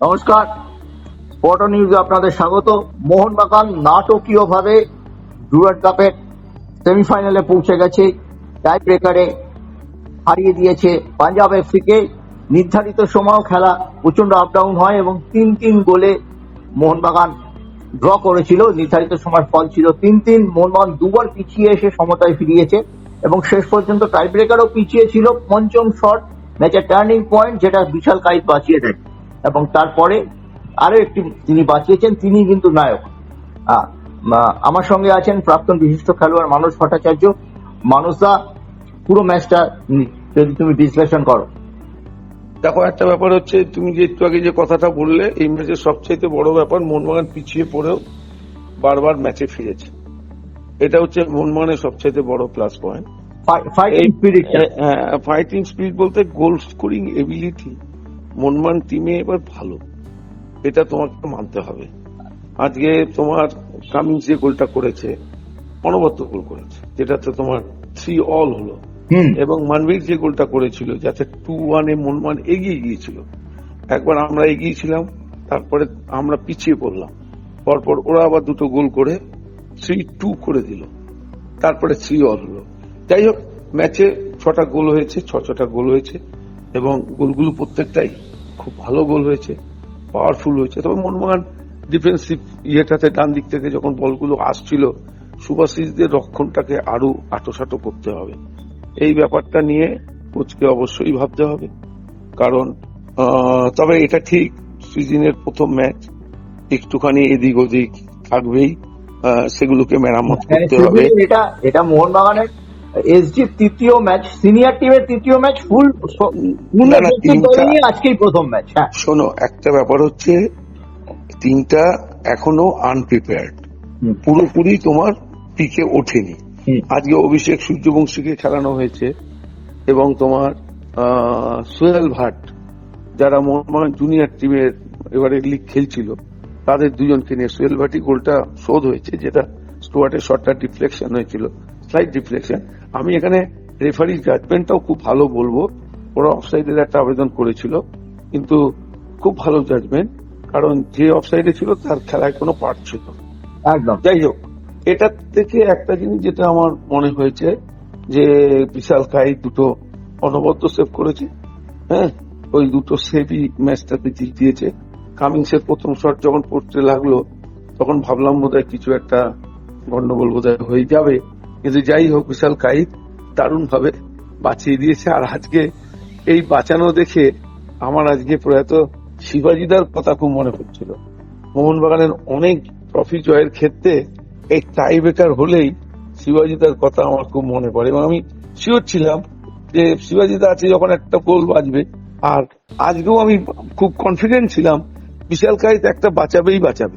নমস্কার। স্পট নিউজে আপনাদের স্বাগত। মোহনবাগান নাটকীয় ভাবে ডুরান্ড কাপের সেমিফাইনালে পৌঁছে গেছে। টাই ব্রেকারে হারিয়ে দিয়েছে পাঞ্জাব এফসিকে নির্ধারিত সময়ও খেলা প্রচণ্ড আপ ডাউন হয় এবং তিন তিন গোলে মোহনবাগান ড্র করেছিল। নির্ধারিত সময়ের ফল ছিল তিন তিন মোহনবাগান দুবার পিছিয়ে এসে সমতায় ফিরিয়েছে এবং শেষ পর্যন্ত টাই ব্রেকারও পিছিয়ে ছিল। পঞ্চম শট ম্যাচের টার্নিং পয়েন্ট যেটা বিশাল কাইত বাঁচিয়ে দেয়। এবং তারপরে আরও একটি তিনি বাঁচিয়েছেন তিনি কিন্তু নায়ক। আমার সঙ্গে আছেন প্রাক্তন বিশিষ্ট খেলোয়াড় মানস ভট্টাচার্য। মানুষদা পুরো ম্যাচটা যদি তুমি বিশ্লেষণ করো। দেখো একটা ব্যাপার হচ্ছে তুমি যে একটু আগে যে কথাটা বললে এই ম্যাচের সবচাইতে বড় ব্যাপার মোহনবাগান পিছিয়ে পড়েও বারবার ম্যাচে ফিরেছে। এটা হচ্ছে মোহনবাগানের সবচাইতে বড় প্লাস পয়েন্ট ফাইটিং স্পিরিট বলতে গোল স্কোরিং এবিলিটি মনমান টিমে এবার ভালো। এটা তোমাকে মানতে হবে। আজকে তোমার কামিংস যে গোলটা করেছে অনবদ্য গোল করেছে যেটাতে তোমার থ্রি অল হলো। এবং মানবীর যে গোলটা করেছিল যাতে টু ওয়ানে মনমান এগিয়ে গিয়েছিল। একবার আমরা এগিয়েছিলাম তারপরে আমরা পিছিয়ে পড়লাম। পরপর ওরা আবার দুটো গোল করে থ্রি টু করে দিল। তারপরে থ্রি অল হলো। যাই হোক ম্যাচে ছটা গোল হয়েছে ছ ছটা গোল হয়েছে এবং গোলগুলো প্রত্যেকটাই খুব ভালো গোল হয়েছে পাওয়ারফুল হয়েছে। তবে মনমোহন ডিফেন্সিভ ইয়েটাতে ডান দিক থেকে যখন বলগুলো আসছিল সুভাশিসদের রক্ষণটাকে আরও আটোসাটো করতে হবে। এই ব্যাপারটা নিয়ে কোচকে অবশ্যই ভাবতে হবে। কারণ তবে এটা ঠিক সিজনের প্রথম ম্যাচ একটুখানি এদিক ওদিক থাকবেই সেগুলোকে মেরামত করতে হবে। হ্যাঁ, এটা এটা মোহনবাগানের এসজি তৃতীয় ম্যাচ সিনিয়র টিমের তৃতীয় ম্যাচ ফুল পূর্ণ আজকেই প্রথম ম্যাচ হ্যাঁ। শোনো একটা ব্যাপার হচ্ছে তিনটা এখনও আনপ্রিপেয়ার্ড পুরোপুরি তোমার পিকে ওঠেনি। আজকে অভিষেক সূর্যবংশীকে খেলানো হয়েছে এবং তোমার সোহেল ভাট যারা মোহনবাগান জুনিয়র টিমের এবারে লিগ খেলছিল তাদের দুজনকে নিয়ে সোহেল ভাটি গোলটা শোধ হয়েছে যেটা স্টুয়ার্টের শটটা ডিফ্লেকশন হয়েছিল। স্লাইড ডিফ্লেকশন আমি এখানে রেফারি জাজমেন্টটাও খুব ভালো বলব। ওরা অফসাইডের একটা আবেদন করেছিল কিন্তু খুব ভালো জাজমেন্ট কারণ যে অফসাইডে ছিল তার খেলায় কোনো পার্ট ছিল একদম। যাই হোক এটা থেকে একটা জিনিস যেটা আমার মনে হয়েছে যে বিশাল কাই দুটো অনবদ্য সেভ করেছে হ্যাঁ? ওই দুটো সেভই ম্যাচটাতে জিতিয়েছে কামিংসের প্রথম শট যখন পড়তে লাগল তখন ভাবলাম বোধহয় কিছু একটা গন্ডগোল বোধহয় হয়ে যাবে। কিন্তু যাই হোক, বিশাল কাইত দারুণ ভাবে বাঁচিয়ে দিয়েছে। আর আজকে এই বাঁচানো দেখে আমার আজকে প্রয়াত শিবাজিদার কথা খুব মনে পড়ছিল। মোহনবাগানের অনেক ট্রফি জয়ের ক্ষেত্রে এই টাই ব্রেকার হলেই শিবাজিদার কথা আমার খুব মনে পড়ে। এবং আমি শিওর ছিলাম যে শিবাজিদা আছে যখন একটা গোল বাজবে আর আজকেও আমি খুব কনফিডেন্ট ছিলাম, বিশাল কাইত একটা বাঁচাবেই বাঁচাবে।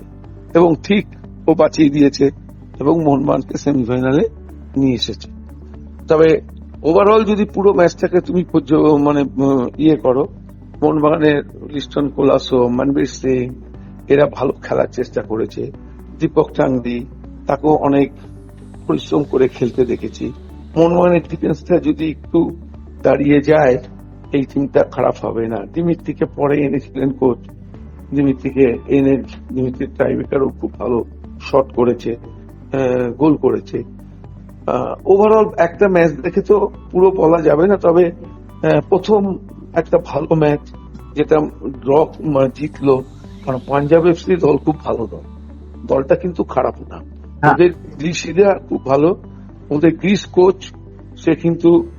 এবং ঠিক ও বাঁচিয়ে দিয়েছে। এবং মোহনবাগানকে সেমিফাইনালে নিয়ে এসেছে। তবে ওভারঅল যদি পুরো ম্যাচটাকে তুমি মানে ইয়ে করো, মোহনবাগানের লিস্টন কোলাসো, মনবীর সিং, এরা ভালো খেলার চেষ্টা করেছে। দীপক চাংদি, তাকেও অনেক পরিশ্রম করে খেলতে দেখেছি। মোহনবাগানের ডিফেন্সটা যদি একটু দাঁড়িয়ে যায়, এই টিমটা খারাপ হবে না। দিমিত্রিকে পরে এনেছিলেন কোচ দিমিত্রিকে এনে, দিমিত্রির টাইব্রেকারও খুব ভালো শট করেছে গোল করেছে। ওভারঅল একটা ম্যাচ দেখে তো পুরো বলা যাবে না তবে প্রথম একটা ভালো ম্যাচ যেটা ড্র জিতলো কারণ পাঞ্জাব এফসি দল খুব ভালো দল। দলটা কিন্তু খারাপ না। হ্যাঁ। ওদের গ্রিসিরা খুব ভালো। ওদের গ্রিস কোচ সে কিন্তু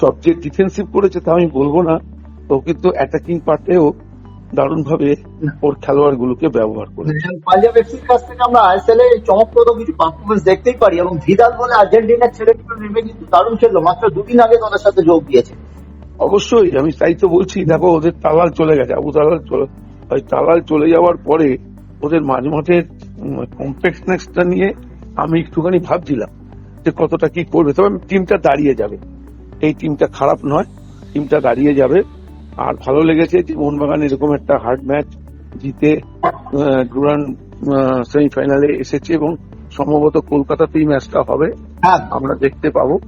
সবচেয়ে ডিফেন্সিভ করেছে তা আমি বলব না। ও কিন্তু অ্যাটাকিং পার্টেও দারুণ ভাবে ওর খেলোয়াড় গুলোকে ব্যবহার করে পাঞ্জাব এফসির কাছ থেকে আমরা আইএসএল এ চমকপ্রদ কিছু পারফরমেন্স দেখতেই পারি এবং ভিদাল বলে আর্জেন্টিনার ছেলেগুলো নেমে কিন্তু দারুণ খেললো মাত্র দুদিন আগে তাদের সাথে যোগ দিয়েছে। অবশ্যই আমি তাই তো বলছি দেখো ওদের তালাল চলে গেছে আবু তালাল চলে ওই তালাল চলে যাওয়ার পরে ওদের মাঝ মাঠের কমপ্লেক্সনেসটা নিয়ে আমি একটুখানি ভাবছিলাম যে কতটা কি করবে। তবে টিমটা দাঁড়িয়ে যাবে। এই টিমটা খারাপ নয় টিমটা দাঁড়িয়ে যাবে। আর ভালো লেগেছে যে মোহনবাগান এরকম একটা হার্ড ম্যাচ জিতে ডুরান সেমিফাইনালে এসেছে এবং সম্ভবত কলকাতাতেই ম্যাচটা হবে। হ্যাঁ। আমরা দেখতে পাবো।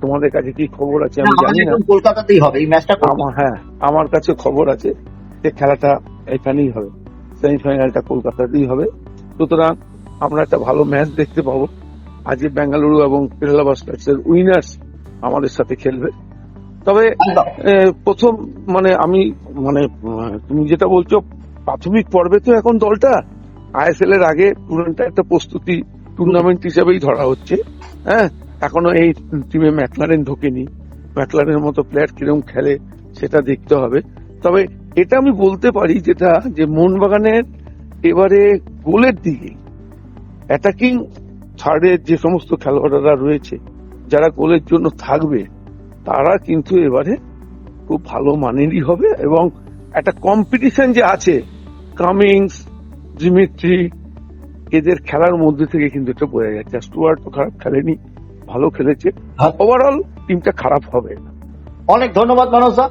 তোমাদের কাছে কি খবর আছে? আমি জানি না। কলকাতাতেই হবে এই ম্যাচটা আমার হ্যাঁ আমার কাছে খবর আছে যে খেলাটা এখানেই হবে। সেমিফাইনালটা কলকাতাতেই হবে। সুতরাং আমরা একটা ভালো ম্যাচ দেখতে পাবো। আজকে বেঙ্গালুরু এবং কেরালা ব্লাস্টার্সের উইনার্স আমাদের সাথে খেলবে। তবে প্রথম মানে আমি মানে তুমি যেটা বলছো, প্রাথমিক পর্বে তো এখন দলটা আইএসএল এর আগে টুর্নামেন্টটা একটা প্রস্তুতি টুর্নামেন্ট হিসেবেই ধরা হচ্ছে হ্যাঁ? এখনও এই টিমে ম্যাকলারেন ঢোকেনি। ম্যাকলারের মতো প্লেয়ার কীরকম খেলে, সেটা দেখতে হবে। তবে এটা আমি বলতে পারি যেটা, যে মোহনবাগানের এবারে গোলের দিকে অ্যাটাকিং থার্ডের যে সমস্ত খেলোয়াড়রা রয়েছে, যারা গোলের জন্য থাকবে তারা কিন্তু এবারে খুব ভালো মানেরই হবে এবং একটা কম্পিটিশন যে আছে কামিংস জিমিট্রি এদের খেলার মধ্যে থেকে কিন্তু এটা বোঝা যাচ্ছে। স্টুয়ার্ট তো খারাপ খেলেনি ভালো খেলেছে। হ্যাঁ। ওভারঅল টিমটা খারাপ হবে। অনেক ধন্যবাদ মানস দা।